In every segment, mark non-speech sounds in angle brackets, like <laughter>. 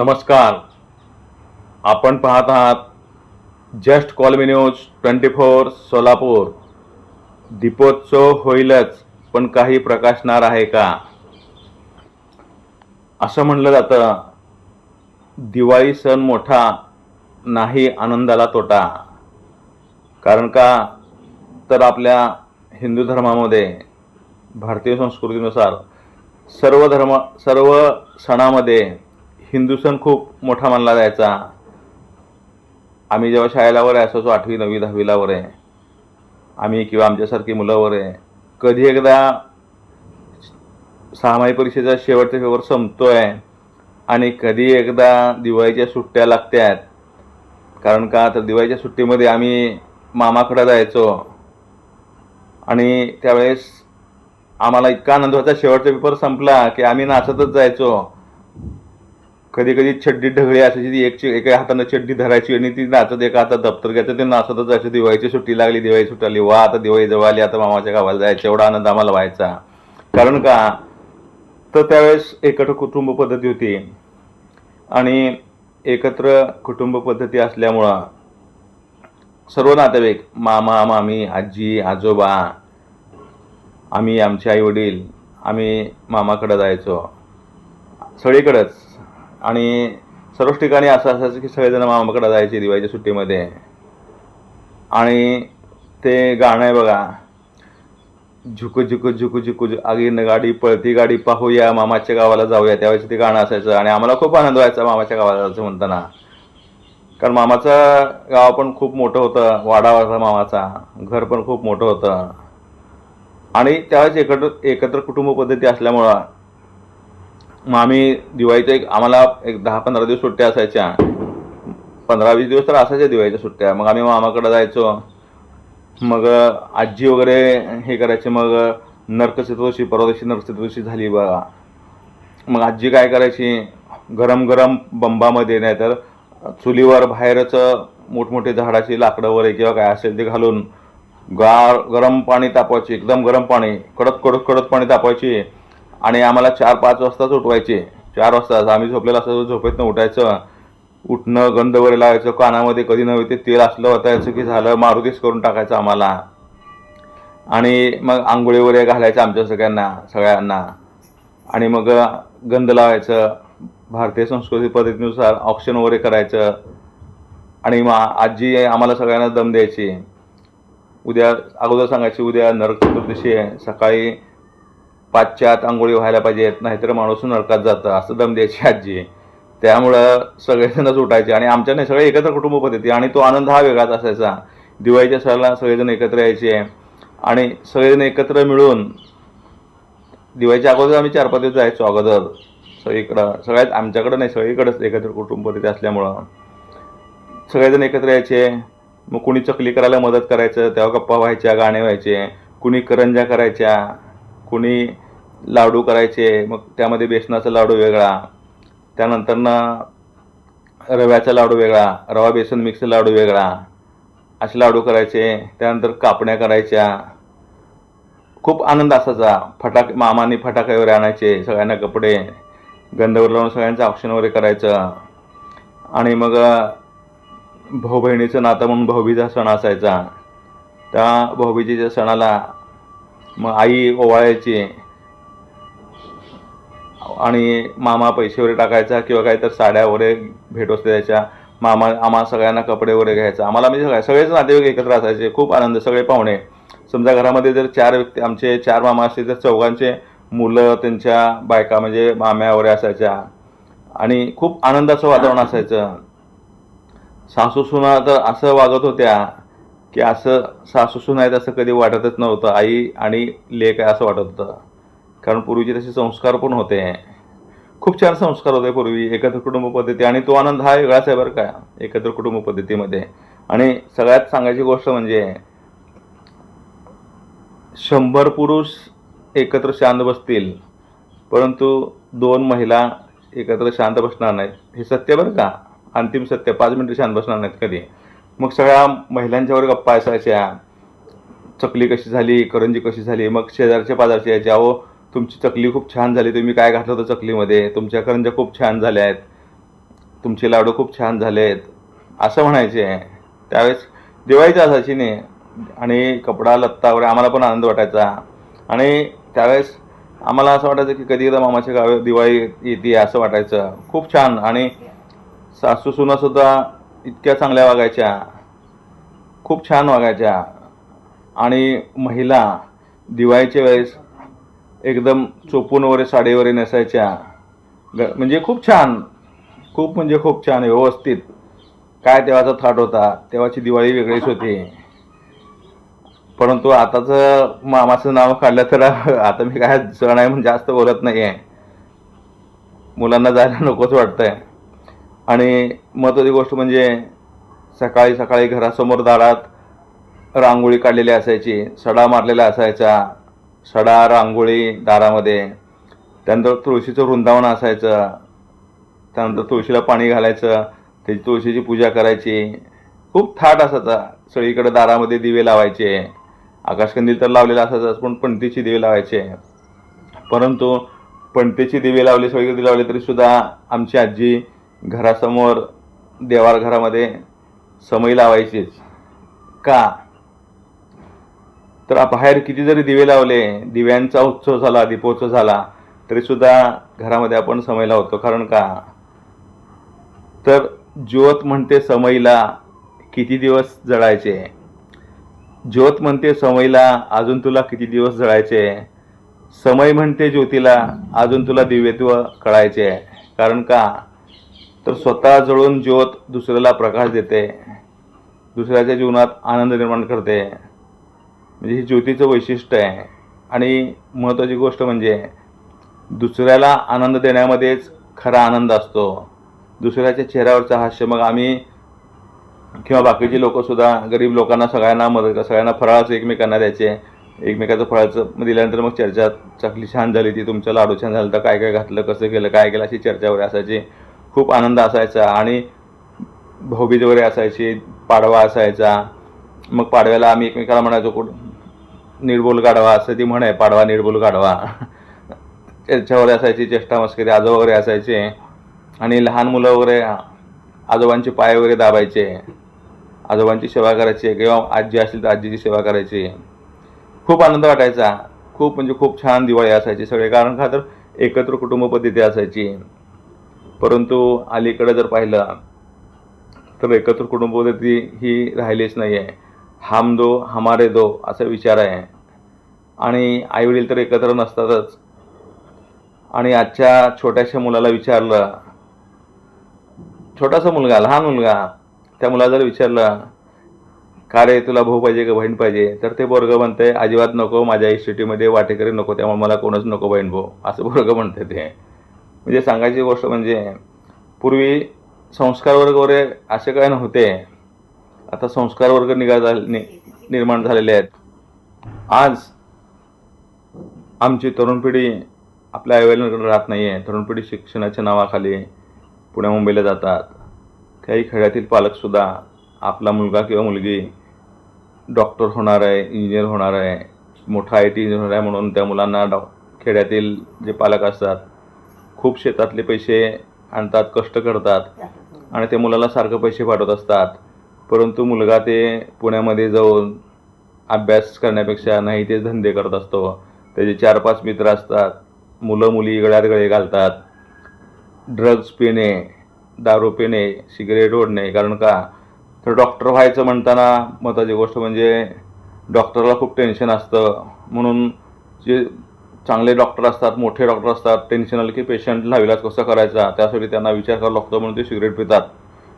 नमस्कार. आपण पाहत आहात just call me news twenty four Solapur. दीपोत्सव होईलच पण काही प्रकाशणार आहे का? असं म्हणलं जातं दिवाळी सण मोठा नाही आनंदाला तोटा. कारण का? तर आपल्या हिंदू धर्मामध्ये भारतीय संस्कृतीनुसार सर्व धर्म सर्व सणामध्ये हिंदू सण खूप मोठा मानला जायचा. आम्ही जेव्हा शाळेला वर असायचो आठवी नववी दहावीला वर आहे. आम्ही किंवा आमच्यासारखी मुलं वर आहे. कधी एकदा सहामाही परीक्षेचा शेवटचा पेपर संपतोय आणि कधी एकदा दिवाळीच्या सुट्ट्या लागत्यात. कारण का? तर दिवाळीच्या सुट्टीमध्ये आम्ही मामाकडं जायचो. आणि त्यावेळेस आम्हाला इतका आनंद व्हायचा शेवटचा पेपर संपला की आम्ही नाचतच जायचो. कधी कधी छड्डी ढगळी असायची ती एक एका हातानं छड्डी धरायची आणि ती नाचत एका हातात दप्तर घ्यायचं ते नाचतच जायचं दिवाळीची सुट्टी लागली दिवाळी सुट्टी आली. वा आता दिवाळी जवळ आली आता मामाच्या गावाला जायचं एवढा आनंद आम्हाला व्हायचा. कारण का? तर त्यावेळेस एकत्र कुटुंब पद्धती होती. आणि एकत्र कुटुंब पद्धती असल्यामुळं सर्व नातेवाईक मामा मामी आजी आजोबा आम्ही आमचे आई वडील आम्ही मामाकडं जायचो. सगळीकडंच. आणि सर्वच ठिकाणी असं असायचं की सगळेजण मामाकडे जायचे दिवाळीच्या सुट्टीमध्ये. आणि ते गाणं आहे बघा झुकू झुकू झुकू झुकू झु- आगीन गाडी पळती गाडी पाहूया मामाच्या गावाला जाऊया. त्यावेळेस ते गाणं असायचं आणि आम्हाला खूप आनंद व्हायचा मामाच्या गावाला जायचं म्हणताना. कारण मामाचं गाव पण खूप मोठं होतं वाडा होता मामाचा घर पण खूप मोठं होतं. आणि त्यावेळेस एकत्र एकत्र कुटुंब पद्धती असल्यामुळं मग आम्ही दिवाळीच्या एक आम्हाला एक दहा पंधरा दिवस सुट्ट्या असायच्या. पंधरा वीस दिवस तर असायच्या दिवाळीच्या सुट्ट्या. मग आम्ही मामाकडे जायचो. मग आजी वगैरे हे करायचे. मग नरक चतुर्दशी परवा दिवशी नरक चतुर्दशी झाली बघा. मग आजी काय करायची? गरम गरम बंबामध्ये नाहीतर चुलीवर बाहेरच मोठमोठे झाडाची लाकडं वगैरे किंवा काय असेल ते घालून गार गरम पाणी तापवायची. एकदम गरम पाणी. कडक कडक कडक पाणी तापवायची. आणि आम्हाला चार पाच वाजताच उठवायचे चार वाजताच आम्ही झोपलेला असतो झोपेतनं उठायचं. उठणं गंध वगैरे लावायचं कानामध्ये कधी नव्हे ते तेल असलं होतायचं की झालं मारुतीच करून टाकायचं आम्हाला. आणि मग आंघोळी वगैरे घालायचं आमच्या सगळ्यांना सगळ्यांना. आणि मग गंध लावायचं. भारतीय संस्कृती पद्धतीनुसार ऑप्शन वगैरे करायचं. आणि मग आजी आम्हाला सगळ्यांना दम द्यायची. उद्या अगोदर सांगायची उद्या नरक चतुर्दशी आहे. सकाळी पाचच्या आत आंघोळी व्हायला पाहिजेत नाहीतर माणूस नरकात जातं असं दम द्यायची आजी. त्यामुळं सगळेजणच उठायचे आणि आमच्याने सगळे एकत्र कुटुंब पद्धती आणि तो आनंद हा वेगळाच असायचा. दिवाळीच्या सणाला सगळेजण एकत्र यायचे आणि सगळेजण एकत्र मिळून दिवाळीच्या अगोदर आम्ही चार पाच दिवस जायचो अगोदर. सगळीकडं सगळ्यात आमच्याकडं नाही सगळीकडंच एकत्र कुटुंब पद्धती असल्यामुळं. सगळेजण एकत्र यायचे. मग कुणी चकली करायला मदत करायचं तेव्हा गप्पा व्हायच्या गाणे व्हायचे. कुणी करंजा करायच्या. कुणी लाडू करायचे मग त्यामध्ये बेसनाचा लाडू वेगळा त्यानंतरनं रव्याचा लाडू वेगळा रवा बेसन मिक्स लाडू वेगळा असे लाडू करायचे त्यानंतर कापण्या करायच्या. खूप आनंद असायचा. फटाके मामाने फटाके वगैरे आणायचे सगळ्यांना कपडे गंधवर लावून सगळ्यांचं औक्षण वगैरे करायचं. आणि मग भाऊ बहिणीचं नातं म्हणून भाऊबीजा सण असायचा. त्या भाऊबीजेच्या सणाला मग आई ओवाळायची. आणि मामा पैसे वगैरे टाकायचा किंवा काही तर साड्या वगैरे भेटवस्तू द्यायच्या. मामा आम्हा सगळ्यांना कपडे वगैरे घ्यायचा. आम्हाला म्हणजे सगळ्या सगळेच नातेवाईक एकत्र असायचे. खूप आनंद सगळे पाहुणे. समजा घरामध्ये जर चार व्यक्ती आमचे चार मामा असतील तर चौघांचे मुलं त्यांच्या बायका म्हणजे माम्या वगैरे असायच्या. आणि खूप आनंदाचं वातावरण असायचं. सासू सुना तर असं वागत होत्या. की असं सासूसून आहेत असं कधी वाटतच नव्हतं. आई आणि लेक आहे असं वाटत होतं. कारण पूर्वीचे तसे संस्कार पण होते. खूप छान संस्कार होते पूर्वी. एकत्र कुटुंब पद्धती. आणि तो आनंद हा वेगळाच आहे बरं का. एकत्र कुटुंब पद्धतीमध्ये. आणि सगळ्यात सांगायची गोष्ट म्हणजे शंभर पुरुष एकत्र शांत बसतील. परंतु दोन महिला एकत्र शांत बसणार नाहीत. हे सत्य बरं का? अंतिम सत्य. पाच मिनिटं शांत बसणार नाहीत कधी. मग सगळ्या महिलांच्यावर गप्पा असायच्या. चकली कशी झाली करंजी कशी झाली मग शेजारच्या पाजारच्या यायच्या अहो तुमची चकली खूप छान झाली तुम्ही काय घातलं होतं चकलीमध्ये? तुमच्या करंज्या खूप छान झाल्या आहेत तुमचे लाडू खूप छान झाले आहेत असं म्हणायचे. त्यावेळेस दिवाळीच असायची नाही आणि कपडा लत्ता वगैरे आम्हाला पण आनंद वाटायचा. आणि त्यावेळेस आम्हाला असं वाटायचं की कधी एकदा मामाच्या गावी दिवाळी येते असं वाटायचं. खूप छान. आणि सासू सुनासुद्धा इतक्या चांगल्या वागायच्या. खूप छान वागायच्या. आणि महिला दिवाळीच्या वेळेस एकदम चोपून वगैरे साडी वगैरे नेसायच्या. ग म्हणजे खूप छान. खूप म्हणजे खूप छान व्यवस्थित. काय तेव्हाचा थाट होता तेव्हाची दिवाळी वेगळीच होती. परंतु आताचं मामाचं नाव काढलं तर <laughs> आता मी काय सण आहे म्हणून जास्त बोलत नाही आहे मुलांना जायला नकोच वाटतंय. आणि महत्त्वाची गोष्ट म्हणजे सकाळी सकाळी घरासमोर दारात रांगोळी काढलेली असायची. सडा मारलेला असायचा. सडा रांगोळी दारामध्ये. त्यानंतर तुळशीचं वृंदावन असायचं. त्यानंतर तुळशीला पाणी घालायचं. त्याची तुळशीची पूजा करायची. खूप थाट असायचा. सगळीकडे दारामध्ये दिवे लावायचे. आकाशकंदील तर लावलेला असायचाच पण पणतीची दिवे लावायचे. परंतु पणतीची दिवे लावले सगळीकडे लावले तरीसुद्धा आमची आजी घरासमोर देवार समय लावायचीच. का? तर बाहेर किती जरी दिवे लावले दिव्यांचा उत्सव झाला दीपोत्सव झाला तरी सुद्धा घरामध्ये आपण समय लावतो. कारण का? तर ज्योत म्हणते समईला किती दिवस जळायचे? ज्योत म्हणते समईला अजून तुला किती दिवस जळायचे? समय म्हणते ज्योतीला अजून तुला दिव्यत्व कळायचे. कारण का? तर स्वतः जळून ज्योत दुसऱ्याला प्रकाश देते. दुसऱ्याच्या जीवनात आनंद निर्माण करते. म्हणजे ही ज्योतीचं वैशिष्ट्य आहे. आणि महत्त्वाची गोष्ट म्हणजे दुसऱ्याला आनंद देण्यामध्येच खरा आनंद असतो. दुसऱ्याच्या चेहऱ्यावरचा हास्य. मग आम्ही किंवा बाकीचे लोकंसुद्धा गरीब लोकांना सगळ्यांना मदत सगळ्यांना फराळाचं एकमेकांना द्यायचे. एकमेकाचं फळाचं मग दिल्यानंतर मग चर्चा चांगली छान झाली ती तुमचं लाडू छान झालं तर काय काय घातलं कसं केलं काय केलं अशी चर्चा वगैरे असायची. खूप आनंद असायचा आणि भाऊबीज वगैरे असायची पाडवा असायचा. मग पाडव्याला आम्ही एकमेकाला म्हणायचो कुठं निर्बोल गाढवा असं ती म्हणे पाडवा निर्बोल गाढवा त्याच्यावर असायची चेष्टा मस्करी आजोबा वगैरे असायचे. आणि लहान मुलं वगैरे आजोबांचे पाय वगैरे दाबायचे. आजोबांची सेवा करायची किंवा आजी असेल तर आजीची सेवा करायची. खूप आनंद वाटायचा. खूप म्हणजे खूप छान दिवाळी असायची सगळे. कारण का तर एकत्र कुटुंब पद्धती असायची. परंतु अलीकडे जर पाहिलं तर एकत्र कुटुंबपद्धती ही राहिलीच नाही आहे हम दो हमारे दो असा विचार आहे. आणि आईवडील तर एकत्र नसतातच. आणि आजच्या छोट्याशा मुलाला विचारलं छोटासा मुलगा लहान मुलगा त्या मुलाला जर विचारलं का रे तुला भाऊ पाहिजे का बहीण पाहिजे? तर ते बोरगं म्हणते अजिबात नको माझ्या इस्टेटीमध्ये वाटेकरी नको त्यामुळे मला कोणच नको बहीण भाऊ. असं बोरगं म्हणते ते. म्हणजे सांगायची गोष्ट म्हणजे पूर्वी संस्कार वर्ग वगैरे असे काय नव्हते. आता संस्कार वर्ग निघा झाले नि- निर्माण झालेले आहेत. आज आमची तरुण पिढी आपल्या आईवडिलांकडे राहत नाही आहे तरुण पिढी शिक्षणाच्या नावाखाली पुण्या मुंबईला जातात. काही खेड्यातील पालकसुद्धा आपला मुलगा किंवा मुलगी डॉक्टर होणार आहे इंजिनियर होणार आहे मोठा आय टी इंजिनियर आहे म्हणून त्या मुलांना डॉ खेड्यातील जे पालक असतात खूप शेतातले पैसे आणतात कष्ट करतात आणि ते मुलाला सारखं पैसे पाठवत असतात. परंतु मुलगा ते पुण्यामध्ये जाऊन अभ्यास करण्यापेक्षा नाही ते धंदे करत असतो. त्याचे चार पाच मित्र असतात. मुलं मुली गळ्यात गळे घालतात. ड्रग्ज पिणे दारू पिणे सिगरेट ओढणे कारण का? तर डॉक्टर व्हायचं म्हणताना महत्त्वाची गोष्ट म्हणजे डॉक्टरला खूप टेन्शन असतं. म्हणून जे चांगले डॉक्टर असतात मोठे डॉक्टर असतात टेन्शन आलं की पेशंटला इलाज कसा करायचा त्यासाठी त्यांना विचार करावा लागतो म्हणून ते सिगरेट पितात.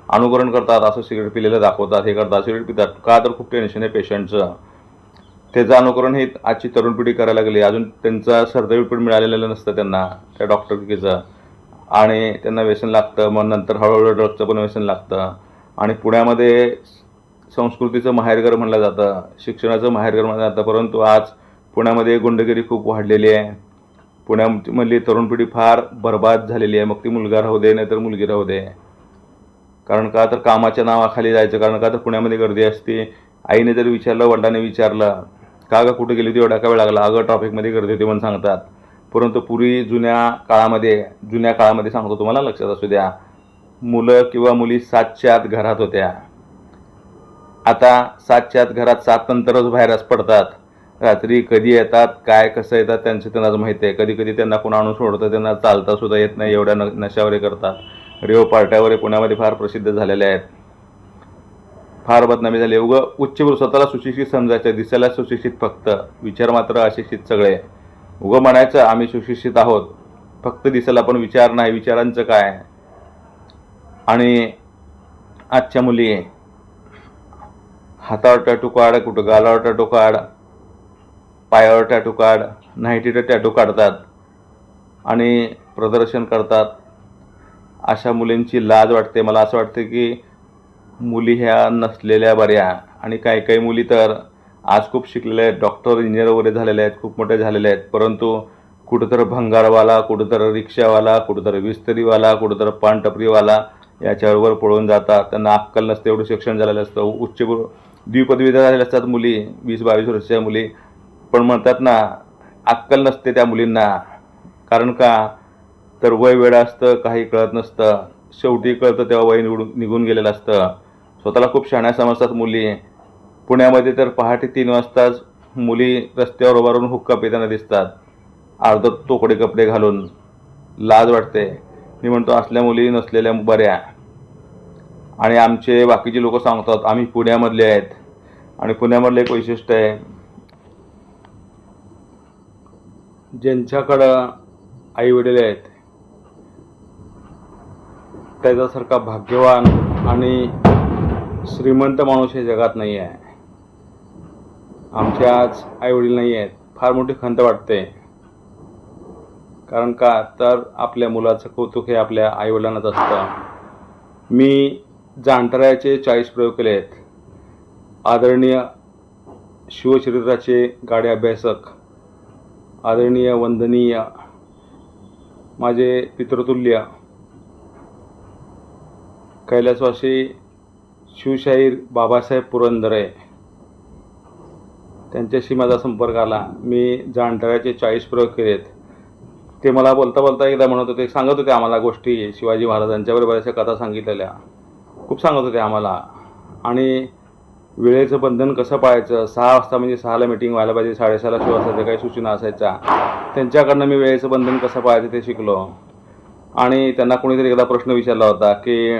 अनुकरण करतात असं सिगरेट पिलेलं दाखवतात हे करतात सिगरेट पितात. का तर खूप टेन्शन आहे पेशंटचं त्याचं अनुकरण हे आजची तरुण पिढी करायला लागली. अजून त्यांचा सर्टिफिकेट मिळालेलं नसतं त्यांना त्या डॉक्टरकीचं आणि त्यांना व्यसन लागतं मग नंतर हळूहळू ड्रगचं पण व्यसन लागतं. आणि पुण्यामध्ये संस्कृतीचं माहेरघर म्हणलं जातं शिक्षणाचं माहेरघर म्हणलं जातं परंतु आज पुण्यामध्ये गुंडगिरी खूप वाढलेली आहे. पुण्यामधली तरुण पिढी फार बर्बाद झालेली आहे. मग ती मुलगा राहू दे नाहीतर मुलगी राहू दे. कारण का तर कामाच्या नावाखाली जायचं कारण का तर पुण्यामध्ये गर्दी असते. आईने जर विचारलं वडिलाने विचारलं का ग कुठे गेली होती एवढा का वेळ लागला? अगं ट्रॉफिकमध्ये गर्दी होती म्हणून सांगतात. परंतु पूर्वी जुन्या काळामध्ये जुन्या काळामध्ये सांगतो तुम्हाला लक्षात असू द्या. मुलं किंवा मुली सातच्या आत घरात होत्या. आता सातच्या आत घरात सात नंतरच बाहेरच पडतात. रात्री कधी येतात काय कसं येतात त्यांचं त्यांनाच माहिती आहे. कधी कधी त्यांना कोण आणून सोडतं त्यांना चालता सुद्धा येत नाही एवढ्या न नशावरे करतात. रेव पार्ट्यावरे पुण्यामध्ये फार प्रसिद्ध झालेल्या आहेत. फार बदनामी झाली. उगं उच्चभ्रू स्वतःला सुशिक्षित समजायचं दिसायला सुशिक्षित फक्त. विचार मात्र अशिक्षित सगळे. उगं म्हणायचं आम्ही सुशिक्षित आहोत. फक्त दिसायला पण विचार नाही. विचारांचं काय? आणि आजच्या मुली हातावर टॅटू काढ कुठं गालावर टॅटू काढ पायावर टॅटू काढ नाहीटीचं टॅटू काढतात आणि प्रदर्शन करतात. अशा मुलींची लाज वाटते. मला असं वाटतं की मुली ह्या नसलेल्या बऱ्या. आणि काही काही मुली तर आज खूप शिकलेल्या आहेत. डॉक्टर इंजिनियर वगैरे झालेले आहेत. खूप मोठे झालेले आहेत. परंतु कुठंतरी भंगारवाला कुठंतरी रिक्षावाला कुठंतरी विस्तरीवाला कुठंतरी पानटपरीवाला याच्याबरोबर पळून जातात. त्यांना अक्कल नसते. एवढं शिक्षण झालेलं असतं. उच्च द्विपदवीधर झालेल्या असतात मुली. वीस बावीस वर्षाच्या मुली. पण म्हणतात ना अक्कल नसते त्या मुलींना. कारण का? तर वय वेळ असतं काही कळत नसतं. शेवटी कळतं तेव्हा वय निवडून निघून गेलेलं असतं. स्वतःला खूप शहाण्या समजतात मुली. पुण्यामध्ये तर पहाटे तीन वाजताच मुली रस्त्यावर उभारून हुक्का पिताना दिसतात. अर्ध तोकडे कपडे घालून. लाज वाटते. मी म्हणतो असल्या मुली नसलेल्या बऱ्या. आणि आमचे बाकीचे लोक सांगतात आम्ही पुण्यामधले आहेत. आणि पुण्यामधलं एक वैशिष्ट्य आहे ज्यांच्याकडं आई वडील आहेत त्याच्यासारखा भाग्यवान आणि श्रीमंत माणूस हे जगात नाही आहे. आमचे आज आई वडील नाही आहेत फार मोठी खंत वाटते. कारण का? तर आपल्या मुलाचं कौतुक हे आपल्या आईवडिलांनाच असतं. मी जाणताऱ्याचे चाळीस प्रयोग केले आहेत आदरणीय शिवचरित्राचे गाडे अभ्यासक आदरणीय वंदनीय माझे पितृतुल्य कैलासवासी शिवशाहीर बाबासाहेब पुरंदरे त्यांच्याशी माझा संपर्क आला. मी जाणतळ्याचे चाळीस प्रयोग केलेत. ते मला बोलता बोलता एकदा म्हणत होते सांगत होते आम्हाला गोष्टी शिवाजी महाराजांच्यावर बऱ्याचशा कथा सांगितलेल्या. खूप सांगत होते आम्हाला. आणि वेळेचं बंधन कसं पाळायचं? सहा वाजता म्हणजे सहाला मिटिंग व्हायला पाहिजे साडेसहाला शिव असायचं काही सूचना असायच्या. त्यांच्याकडनं मी वेळेचं बंधन कसं पाळायचं ते शिकलो. आणि त्यांना कोणीतरी एकदा प्रश्न विचारला होता की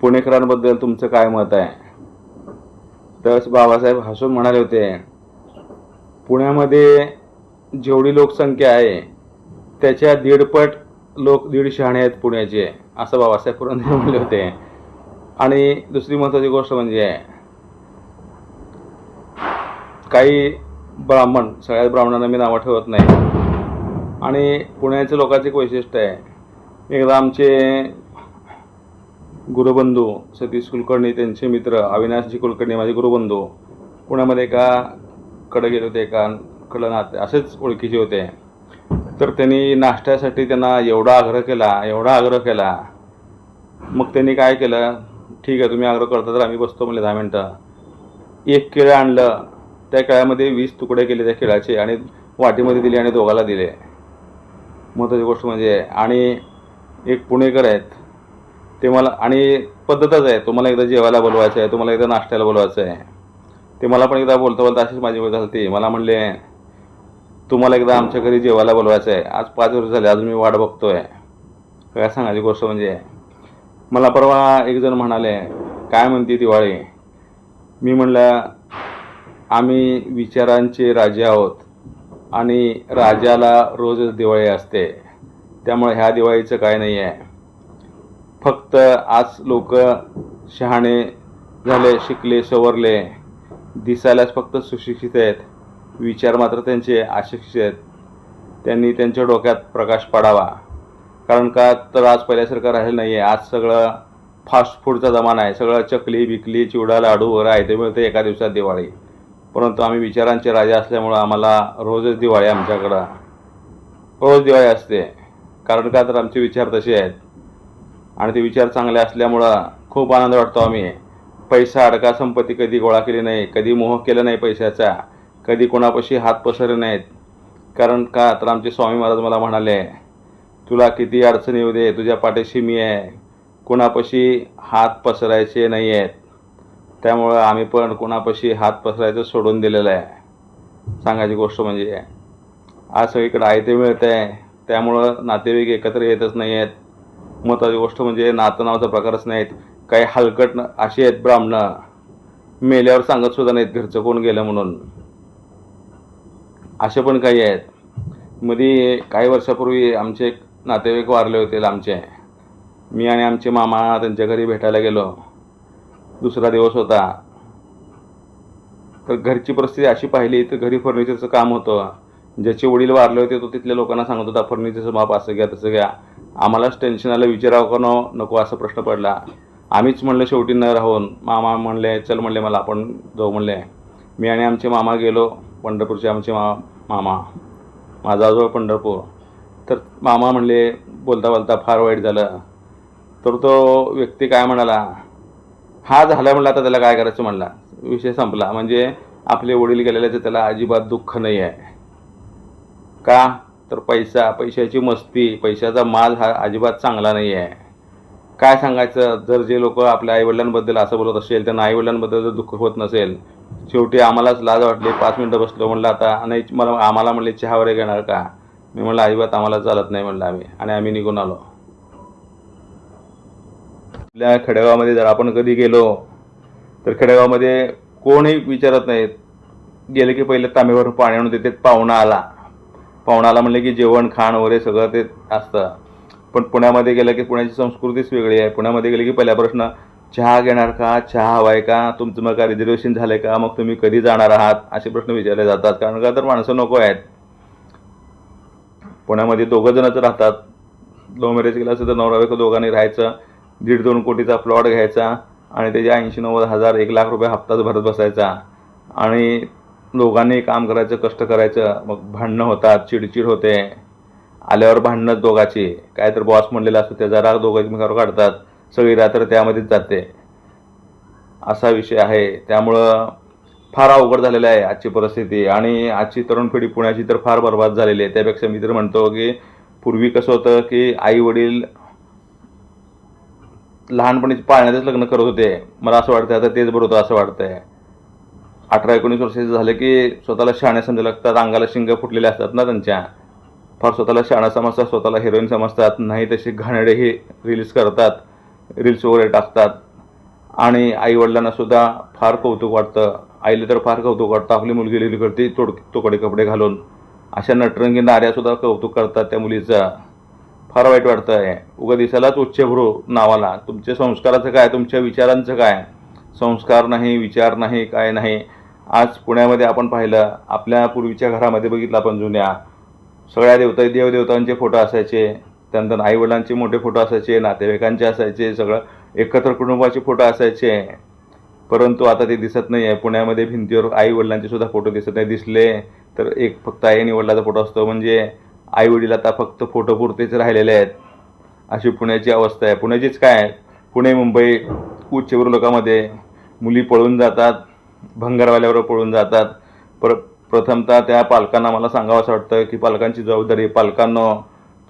पुणेकरांबद्दल तुमचं काय मत आहे? तर बाबासाहेब हसून म्हणाले होते पुण्यामध्ये जेवढी लोकसंख्या आहे त्याच्या दीडपट लोक दीड शहाणे आहेत पुण्याचे असं बाबासाहेब पुरंदरे <laughs> म्हणले होते. आणि दुसरी महत्त्वाची गोष्ट म्हणजे काही ब्राह्मण सगळ्याच ब्राह्मणांना मी नावं ठेवत नाही. आणि पुण्याच्या लोकांचे एक वैशिष्ट्य आहे. एकदा आमचे गुरुबंधू सतीश कुलकर्णी त्यांचे मित्र अविनाशजी कुलकर्णी माझे गुरुबंधू पुण्यामध्ये एका कडे गेले होते एका कडं नाते असेच ओळखीचे होते. तर त्यांनी नाश्त्यासाठी त्यांना एवढा आग्रह केला एवढा आग्रह केला. मग त्यांनी काय केलं? ठीक आहे तुम्ही आग्रह करता तर आम्ही बसतो म्हणले दहा मिनटं. एक केळं आणलं त्या केळ्यामध्ये वीस तुकडे केले त्या केळाचे आणि वाटीमध्ये दिले आणि दोघाला दिले. महत्त्वाची गोष्ट म्हणजे आणि एक पुणेकर आहेत ते मला आणि पद्धतच आहे तुम्हाला एकदा जेवायला बोलवायचं आहे तुम्हाला एकदा नाश्त्याला बोलवायचं आहे. ते मला पण एकदा बोलता बोलता अशीच माझी वेळ झाली मला म्हणले तुम्हाला एकदा आमच्या घरी जेवायला बोलवायचं आहे. आज पाच वर्ष झाले अजून मी वाट बघतो आहे काय सांगायची गोष्ट म्हणजे? मला परवा एक जण म्हणाले काय म्हणते दिवाळी? मी म्हणलं आम्ही विचारांचे राजे आहोत आणि राजाला रोजच दिवाळी असते. त्यामुळे ह्या दिवाळीचं काय नाही आहे फक्त आज लोक शहाणे झाले शिकले सवरले. दिसायलाच फक्त सुशिक्षित आहेत. विचार मात्र त्यांचे अशिक्षित आहेत. त्यांनी त्यांच्या डोक्यात प्रकाश पाडावा. कारण का तर आज पहिल्यासारखं राहिलं नाही आहे आज सगळं फास्ट फूडचा जमाना आहे. सगळं चकली बिकली चिवडा लाडू वगैरे आहे ते मिळतं एका दिवसात दिवाळी. परंतु आम्ही विचारांचे राजा असल्यामुळं आम्हाला रोजच दिवाळी आहे आमच्याकडं. रोज दिवाळी असते. कारण का तर आमचे विचार तसे आहेत. आणि ते विचार चांगले असल्यामुळं खूप आनंद वाटतो आम्ही. पैसा अडका संपत्ती कधी गोळा केली नाही कधी मोह केला नाही पैशाचा कधी कोणापाशी हात पसरले नाहीत. कारण का तर आमचे स्वामी महाराज मला म्हणाले तुला किती अडचण येऊ दे तुझ्या पाठीशी मी आहे. कुणापाशी हात पसरायचे नाही आहेत त्यामुळं आम्ही पण कुणापाशी हात पसरायचं सोडून दिलेलं आहे. सांगायची गोष्ट म्हणजे आज सगळीकडे आयते मिळत आहे. त्यामुळं नातेवाईक एकत्र येतच नाही आहेत महत्त्वाची गोष्ट म्हणजे नातं नावाचा प्रकारच नाहीत. काही हलकट अशी आहेत ब्राह्मणं. मेल्यावर सांगत सुद्धा नाहीत घरचं कोण गेलं म्हणून. असे पण काही आहेत. मध्ये काही वर्षापूर्वी आमचे एक नातेवाईक वारले होते आमचे मी आणि आमचे मामा त्यांच्या घरी भेटायला गेलो. दुसरा दिवस होता. तर घरची परिस्थिती अशी पाहिली तर घरी फर्निचरचं काम होतं. ज्याचे वडील वारले होते तो तिथल्या लोकांना सांगत होता फर्निचरचं माप असं घ्या तसं घ्या. आम्हालाच टेन्शन आलं विचारावं का नो नको? असा प्रश्न पडला. आम्हीच म्हणलं शेवटी न राहून. मामा म्हणले चल म्हणले मला आपण जाऊ म्हणले. मी आणि आमचे मामा गेलो पंढरपूरचे आमचे मा मामा. माझा आजोबा पंढरपूर. तर मामा म्हणले बोलता बोलता फार वाईट झालं. तर तो व्यक्ती काय म्हणाला हा झाला म्हणला आता त्याला काय करायचं म्हणला. विषय संपला. म्हणजे आपले वडील गेलेल्याचं त्याला अजिबात दुःख नाही आहे. का? तर पैसा पैशाची मस्ती पैशाचा माल हा अजिबात चांगला नाही आहे. काय सांगायचं? जर जे लोक आपल्या आईवडिलांबद्दल असं बोलत असेल त्यांना आईवडिलांबद्दल जर दुःख होत नसेल शेवटी आम्हालाच लाज वाटली. पाच मिनटं बसलो म्हणलं आता. नाही मला आम्हाला म्हणले चहा वगैरे घेणार का? मी म्हणलं अजिबात आम्हाला चालत नाही म्हणलं आम्ही. आणि आम्ही निघून आलो. आपल्या खेडेगावामध्ये जर आपण कधी गेलो तर खेडेगावामध्ये कोणही विचारत नाहीत गेले की पहिले तांब्यावर पाणी आणून देते पाहुणा आला पाहुणा आला म्हणले की जेवण खाण वगैरे सगळं ते असतं. पण पुण्यामध्ये गेलं की पुण्याची संस्कृतीच वेगळी आहे. पुण्यामध्ये गेले की पहिला प्रश्न चहा घेणार का? चहा हवा आहे का? तुमचं मग का रिझर्वेशन झालंय का? मग तुम्ही कधी जाणार आहात? असे प्रश्न विचारले जातात. कारण का? तर माणसं नको आहेत. पुण्यामध्ये दोघं जणच राहतात. लव्ह मॅरेज केलं असेल तर नवरा बायको दोघांनी राहायचं. दीड दोन कोटीचा प्लॉट घ्यायचा आणि त्याचे ऐंशी नव्वद हजार एक लाख रुपये हप्ताच भरत बसायचा. आणि दोघांनी काम करायचं कष्ट करायचं. मग भांडणं होतात चिडचिड होते. आल्यावर भांडणंच दोघाची. काय तर बॉस म्हणलेला असतो त्याचा राग दोघं एकमेकावर काढतात. सगळी रात्र त्यामध्येच जाते. असा विषय आहे. त्यामुळं फार अवघड झालेलं आहे आजची परिस्थिती. आणि आजची तरुण पिढी पुण्याची तर फार बर्बाद झालेली आहे. त्यापेक्षा मी तर म्हणतो की पूर्वी कसं होतं की आई वडील लहानपणीच पाळण्यातच लग्न करत होते. मला असं वाटतं आता तेच बरं होतं असं वाटतंय. अठरा एकोणीस वर्षाचे झाले की स्वतःला शहाणे समजा लागतात अंगाला शिंग फुटलेले असतात ना त्यांच्या. फार स्वतःला शाणा समजतात स्वतःला हिरोईन समजतात नाही तसे घाणेडे हे रिलीज करतात रील्स वगैरे टाकतात. आणि आईवडिलांनासुद्धा फार कौतुक वाटतं. आईला तर फार कौतुक वाटतं. आपली मुलगी लिहिली करते तोड तोकडे कपडे घालून. अशा नटरंगी नाऱ्यासुद्धा कौतुक करतात त्या मुलीचं. फार वाईट वाटतं आहे उगा दिसायलाच उच्चभ्रू नावाला. तुमच्या संस्काराचं काय? तुमच्या विचारांचं काय? संस्कार नाही विचार नाही काय नाही. आज पुण्यामध्ये आपण पाहिलं आपल्या पूर्वीच्या घरामध्ये बघितलं आपण जुन्या. सगळ्या देवता देवदेवतांचे फोटो असायचे. त्यानंतर आईवडिलांचे मोठे फोटो असायचे नातेवाईकांचे असायचे सगळं एकत्र कुटुंबाचे फोटो असायचे. परंतु आता ते दिसत नाही आहे पुण्यामध्ये भिंतीवर आई वडिलांचे सुद्धा फोटो दिसत नाही. दिसले तर एक फक्त आई आणि वडिलाचा फोटो असतो. म्हणजे आई वडील आता फक्त फोटो पुरतेच राहिलेले आहेत. अशी पुण्याची अवस्था आहे. पुण्याचीच काय पुणे मुंबई उच्चवर लोकांमध्ये मुली पळून जातात. भंगारवाल्यावर पळून जातात. पर प्रथमतः त्या पालकांना मला सांगावं असं वाटतं की पालकांची जबाबदारी पालकांनो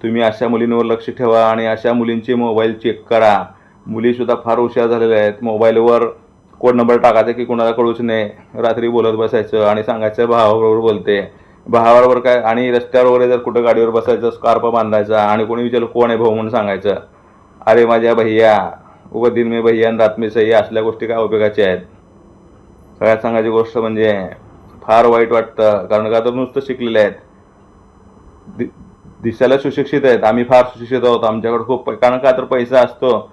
तुम्ही अशा मुलींवर लक्ष ठेवा आणि अशा मुलींचे मोबाईल चेक करा. मुलीसुद्धा फार हुशार झालेल्या आहेत. मोबाईलवर कोड नंबर टाकायचा की कोणाला कळूच नाही. रात्री बोलत बसायचं आणि सांगायचं भावाबरोबर बोलते. भावाबरोबर काय आणि रस्त्यावर वगैरे जर कुठं गाडीवर बसायचं स्कार्प बांधायचा आणि कोणी विचारलं कोण आहे भाऊ? म्हणून सांगायचं. अरे माझ्या भैया उगा दिन मी भैया आणि रात मी सह्या असल्या गोष्टी काय उपयोगाच्या आहेत? सगळ्यात सांगायची गोष्ट म्हणजे फार वाईट वाटतं कारण का तर नुसतं शिकलेले आहेत. दि दिसायला सुशिक्षित आहेत. आम्ही फार सुशिक्षित आहोत. आमच्याकडे खूप कारण का तर पैसा असतो.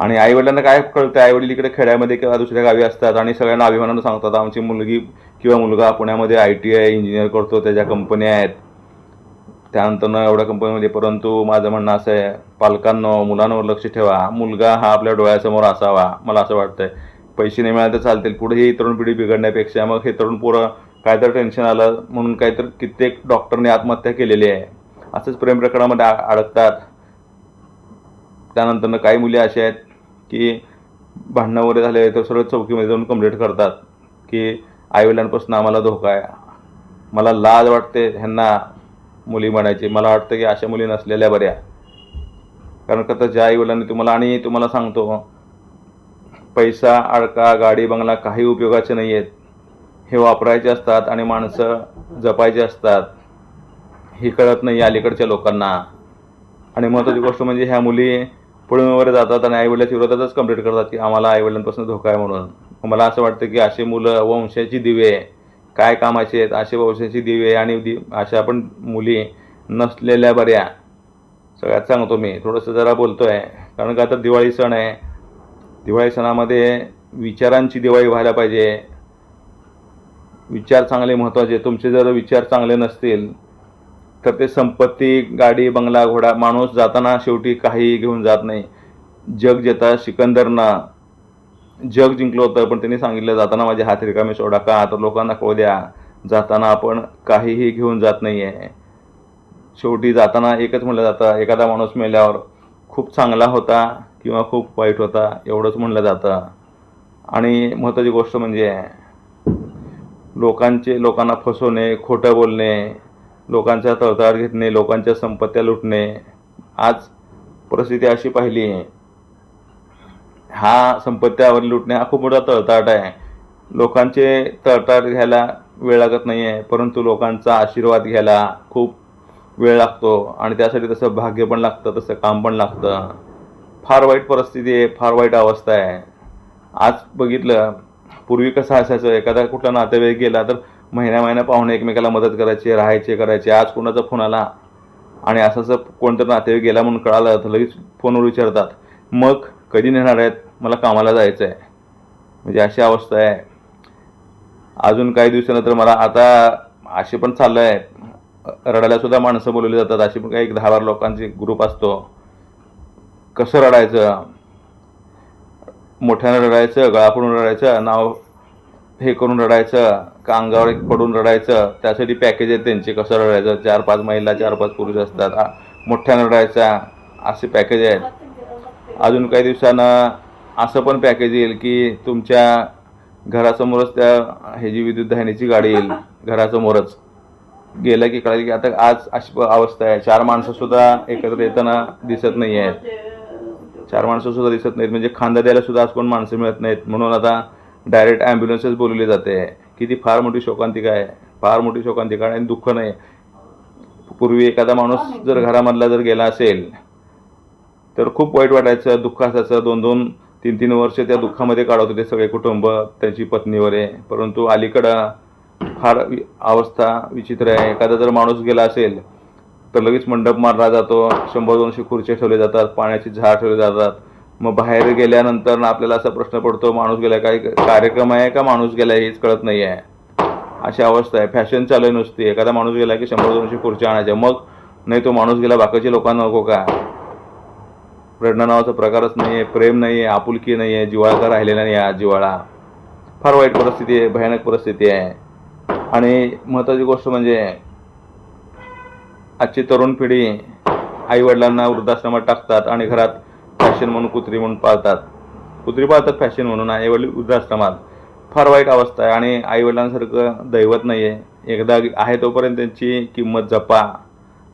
आणि आईवडिलांना काय कळतं? आईवडील इकडे खेड्यामध्ये किंवा दुसऱ्या गावी असतात आणि सगळ्यांना अभिमानानं सांगतात आमची मुलगी किंवा मुलगा पुण्यामध्ये आय टी आय इंजिनियर करतो त्याच्या कंपन्या आहेत. त्यानंतरनं एवढ्या कंपनीमध्ये परंतु माझं म्हणणं असं आहे पालकांनो मुलांवर लक्ष ठेवा. मुलगा हा आपल्या डोळ्यासमोर असावा. मला असं वाटतंय. पैसे नाही मिळाले तर चालतील. पुढे ही तरुण पिढी बिघडण्यापेक्षा मग हे तरुण पोरं काय तर टेन्शन आलं म्हणून काहीतरी कित्येक डॉक्टरने आत्महत्या केलेली आहे. असंच प्रेम प्रकरणामध्ये आ- अडकतात. त्यानंतरनं काही मुली अशा आहेत की भांडणं वगैरे झाले तर सरळ चौकीमध्ये जाऊन कंप्लेंट करतात की आईवडिलांपासून आम्हाला धोका आहे. मला लाज वाटते ह्यांना मुली म्हणायची. मला वाटतं की अशा मुली नसलेल्या बऱ्या. कारण का तर ज्या आईवडिलांनी तुम्हाला आणि तुम्हाला सांगतो पैसा अडका गाडी बंगला काही उपयोगाचे नाही आहेत हे वापरायचे असतात आणि माणसं जपायची असतात. हे कळत नाही अलीकडच्या लोकांना. आणि महत्त्वाची गोष्ट म्हणजे ह्या मुली पळून वगैरे जातात आणि आईवडिलाची विरोधातच कंप्लीट करतात की आम्हाला आईवडिलांपासून धोका आहे म्हणून. मला असं वाटतं की असे मुलं वंशाची दिवे काय कामाचे आहेत? असे वंशाची दिवे आणि दि अशा पण मुली नसलेल्या बऱ्या. सगळ्यात सांगतो मी. थोडंसं जरा बोलतो आहे कारण का आता दिवाळी सण आहे. दिवाळी सणामध्ये विचारांची दिवाळी व्हायला पाहिजे. विचार चांगले महत्त्वाचे तुमचे जर विचार चांगले नसतील तर ते संपत्ती गाडी बंगला घोडा माणूस जाताना शेवटी काही घेऊन जात नाही. जग जेता सिकंदरना जग जिंकलं होतं पण त्यांनी सांगितलं जाताना माझे हात रिकामे सोडा का? तर लोकांना कळू द्या. जाताना आपण काहीही घेऊन जात नाही आहे शेवटी जाताना एकच म्हणलं जातं. एखादा माणूस मेल्यावर खूप चांगला होता किंवा खूप वाईट होता एवढंच म्हणलं जातं. आणि महत्त्वाची गोष्ट म्हणजे लोकांचे लोकांना फसवणे खोटं बोलणे लोकांचा तळतळाट घेतणे लोकांच्या संपत्त्या लुटणे आज परिस्थिती अशी पाहिली हा संपत्त्यावर लुटणे हा खूप मोठा तळतळाट आहे. लोकांचे तळतळाट घ्यायला वेळ लागत नाही आहे परंतु लोकांचा आशीर्वाद घ्यायला खूप वेळ लागतो आणि त्यासाठी तसं भाग्य पण लागतं तसं काम पण लागतं. फार वाईट परिस्थिती आहे फार वाईट अवस्था आहे. आज बघितलं पूर्वी कसं असायचं एखादा कुठला नातेवाईक गेला तर महिन्या महिन्या पाहुणे एकमेकाला मदत करायचे राहायचे करायचे. आज कोणाचा फोन आला? आणि असं असं कोणतं नातेवाईक गेला म्हणून कळालं तर लगेच फोनवर विचारतात. मग कधी नेणार आहेत? मला कामाला जायचं आहे म्हणजे अशी अवस्था आहे. अजून काही दिवसानंतर मला आता असे पण चाललं आहे रडायला सुद्धा माणसं बोलवली जातात. अशी पण काही एक दहा बारा लोकांचे ग्रुप असतो. कसं रडायचं? मोठ्यानं रडायचं गळा पडून रडायचं नाव हे करून रडायचं. का अंगावर एक पडून रडायचं त्यासाठी पॅकेज आहेत त्यांचे कसं रडायचं? चार पाच महिला चार पाच पुरुष असतात. मोठ्यानं रडायचा असे पॅकेज आहेत. अजून काही दिवसानं असं पण पॅकेज येईल की तुमच्या घरासमोरच त्या ह्याची विद्युत धावण्याची गाडी येईल घरासमोरच. गेलं की कळलं की आता आज अशी अवस्था आहे. चार माणसं सुद्धा एकत्र येताना दिसत नाही आहेत चार माणसं सुद्धा दिसत नाहीत. म्हणजे खांदा द्यायला सुद्धा आज कोण माणसं मिळत नाहीत. म्हणून आता डायरेक्ट ॲम्ब्युलन्सच बोलवली जाते. किती फार मोठी शोकांतिका आहे फार मोठी शोकांतिका आहे आणि दुःख नाही. पूर्वी एखादा माणूस जर घरामधला जर गेला असेल तर खूप वाईट वाटायचं दुःख असायचं दोन दोन तीन तीन वर्ष त्या दुःखामध्ये काढत होते सगळे कुटुंब त्याची पत्नी वगैरे. परंतु अलीकडं फार अवस्था विचित्र आहे. एखादा जर माणूस गेला असेल तर लगेच मंडप मारला जातो शंभर दोनशे खुर्च्या ठेवले जातात पाण्याची झाड ठेवले जातात. मग बाहेर गेल्यानंतर ना आपल्याला असा प्रश्न पडतो माणूस गेला काय कार्यक्रम आहे का माणूस गेला हेच कळत नाही आहे. अशी अवस्था आहे. फॅशन चालू आहे नुसती. एखादा माणूस गेला की शंभर दोनशे खुर्च्या आणायच्या. मग नाही तो माणूस गेला बाकीच्या लोकांना नको का? प्रेरणा नावाचा प्रकारच नाही आहे प्रेम नाही आहे आपुलकी नाही आहे जिव्हाळा राहिलेला नाही आहे जिवाळा फार वाईट परिस्थिती आहे भयानक परिस्थिती आहे. आणि महत्त्वाची गोष्ट म्हणजे आजची तरुण पिढी आईवडिलांना वृद्धाश्रमात टाकतात आणि घरात फॅशन म्हणून कुत्री म्हणून पाळतात. कुत्री पाळतात फॅशन म्हणून. आईवडील वृद्धाश्रमात. फार वाईट अवस्था आहे. आणि आईवडिलांसारखं दैवत नाही आहे एकदा आहे तोपर्यंत त्यांची किंमत जपा.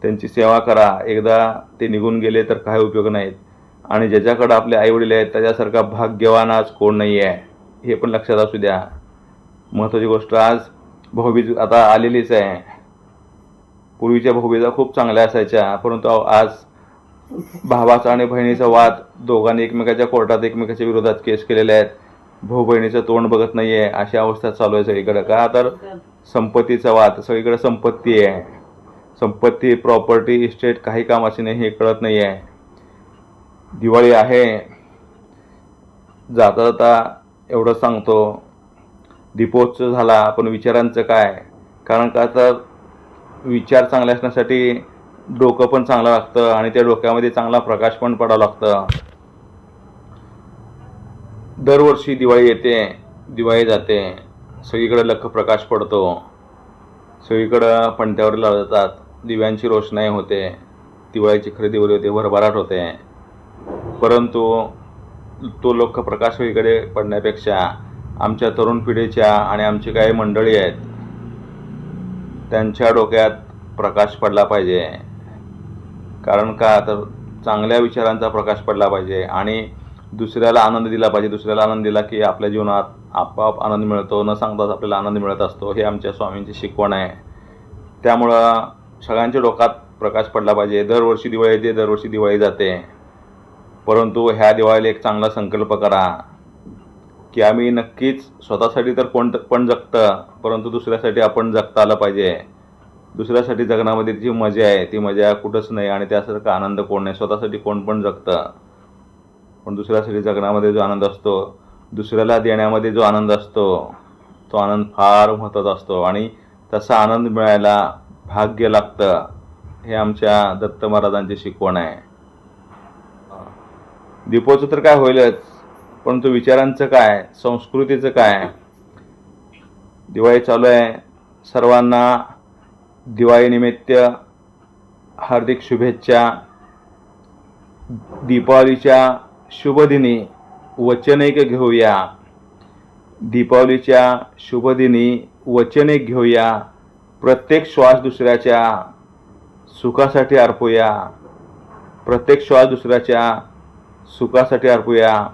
त्यांची सेवा करा. एकदा ते निघून गेले तर काही उपयोग नाहीत. आणि ज्याच्याकडं आपले आईवडील आहेत त्याच्यासारखा भाग्यवान आज कोण नाही आहे हे पण लक्षात असू द्या. महत्त्वाची गोष्ट आज भाऊबीज आता आलेलीच आहे. पूर्वीच्या भाऊबीजा खूप चांगल्या असायच्या. परंतु आज भावाचा आणि बहिणीचा वाद दोघांनी एकमेकाच्या कोर्टात एकमेकाच्या विरोधात केस केलेल्या आहेत. भाऊ बहिणीचं तोंड बघत नाहीये अशी अवस्था चालू आहे सगळीकडे. का? तर संपत्तीचा वाद सगळीकडे संपत्ती आहे. संपत्ती प्रॉपर्टी इस्टेट काही कामाची नाही हे कळत नाही आहे दिवाळी आहे. जाता जाता एवढं सांगतो दीपोत्सव झाला पण विचारांचं काय? कारण का तर विचार चांगले असण्यासाठी डोकं पण चांगलं लागतं आणि त्या डोक्यामध्ये चांगला प्रकाश पण पडावं लागतं. दरवर्षी दिवाळी येते दिवाळी जाते सगळीकडे लख प्रकाश पडतो. सगळीकडं पणत्यावर लावतात जातात दिव्यांची रोषणाई होते दिवाळीची खरेदी वगैरे होते भरभराट होते. परंतु तो लख प्रकाश सगळीकडे पडण्यापेक्षा आमच्या तरुण पिढीच्या आणि आमची काही मंडळी आहेत त्यांच्या डोक्यात प्रकाश पडला पाहिजे. कारण का? तर चांगल्या विचारांचा प्रकाश पडला पाहिजे आणि दुसऱ्याला आनंद दिला पाहिजे. दुसऱ्याला आनंद दिला की आपल्या जीवनात आपोआप आनंद मिळतो. न सांगताच आपल्याला आनंद मिळत असतो. हे आमच्या स्वामींची शिकवण आहे. त्यामुळं सगळ्यांच्या डोक्यात प्रकाश पडला पाहिजे. दरवर्षी दिवाळी येते दरवर्षी दिवाळी जाते. परंतु ह्या दिवाळीला एक चांगला संकल्प करा की आम्ही नक्कीच स्वतःसाठी तर कोण पण जगतं परंतु दुसऱ्यासाठी आपण जगता आलं पाहिजे. दुसऱ्यासाठी जगण्यामध्ये जी मजा आहे ती मजा कुठंच नाही आणि त्यासारखा आनंद कोण नाही. स्वतःसाठी कोण पण जगतं. पण दुसऱ्यासाठी जगण्यामध्ये जो आनंद असतो दुसऱ्याला देण्यामध्ये जो आनंद असतो तो आनंद फार महत्त्वाचा असतो. आणि तसा आनंद मिळायला भाग्य लागतं हे आमच्या दत्त महाराजांची शिकवण आहे. दीपोचं तर काय होईलच परंतु विचारांचं काय संस्कृतीचं काय? दिवाळी चालू आहे. सर्वांना दिवाळीनिमित्त हार्दिक शुभेच्छा. दीपावलीच्या शुभदिनी वचन एक घेऊया. दीपावलीच्या शुभदिनी वचन एक घेऊया. प्रत्येक श्वास दुसऱ्याच्या सुखासाठी अर्पूया प्रत्येक श्वास दुसऱ्याच्या सुखासाठी अर्पूया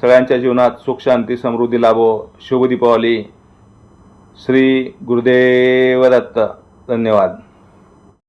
सगळ्यांच्या जीवनात सुख शांती समृद्धी लाभो. शुभ दीपावली. श्री गुरुदेव दत्त. धन्यवाद.